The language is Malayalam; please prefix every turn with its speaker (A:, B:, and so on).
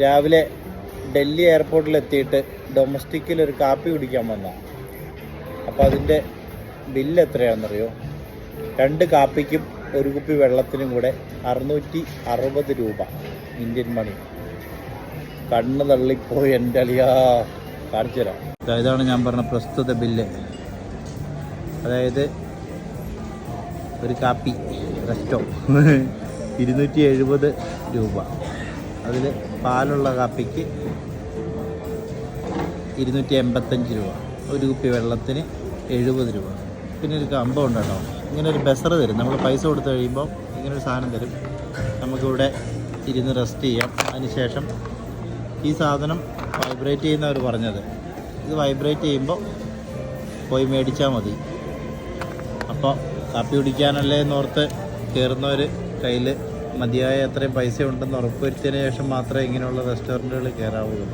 A: രാവിലെ ഡൽഹി എയർപോർട്ടിൽ എത്തിയിട്ട് ഡൊമസ്റ്റിക്കിൽ ഒരു കാപ്പി കുടിക്കാൻ വന്ന അപ്പോൾ അതിന്റെ ബില്ല് എത്രയാണെന്നറിയോ? രണ്ട് കാപ്പിക്കും ഒരു കുപ്പി വെള്ളത്തിനും കൂടെ അറുന്നൂറ്റി അറുപത് രൂപ ഇന്ത്യൻ മണി കണ്ണ് തള്ളിപ്പോയി എന്റെ അളിയാ. കാണിച്ചു തരാം. ഇതാണ് ഞാൻ പറഞ്ഞ പ്രസ്തുത ബില്ല് അതായത് ഒരു കാപ്പി റെസ്റ്റോ ഇരുന്നൂറ്റി എഴുപത് രൂപ. അതിൽ പാലുള്ള കാപ്പിക്ക് ഇരുന്നൂറ്റി എൺപത്തഞ്ച് രൂപ ഒരു കുപ്പി വെള്ളത്തിന് എഴുപത് രൂപ. പിന്നെ ഒരു കമ്പം ഉണ്ട് കേട്ടോ ഇങ്ങനെ ഒരു ബസർ തരും. നമ്മൾ പൈസ കൊടുത്തു കഴിയുമ്പോൾ ഇങ്ങനെ ഒരു സാധനം തരും. നമുക്കിവിടെ ഇരുന്ന് റെസ്റ്റ് ചെയ്യാം. അതിനുശേഷം ഈ സാധനം വൈബ്രേറ്റ് ചെയ്യുന്നവർ പറഞ്ഞത്. ഇത് വൈബ്രേറ്റ് ചെയ്യുമ്പോൾ പോയി മേടിച്ചാൽ മതി. അപ്പോൾ കാപ്പി കുടിക്കാനല്ലേ എന്നോർത്ത് കയറുന്നവർ കയ്യിൽ മതിയായ അത്രയും പൈസ ഉണ്ടെന്ന് ഉറപ്പുവരുത്തിയതിന് ശേഷം മാത്രമേ ഇങ്ങനെയുള്ള റെസ്റ്റോറന്റുകളിൽ കയറാവുള്ളൂ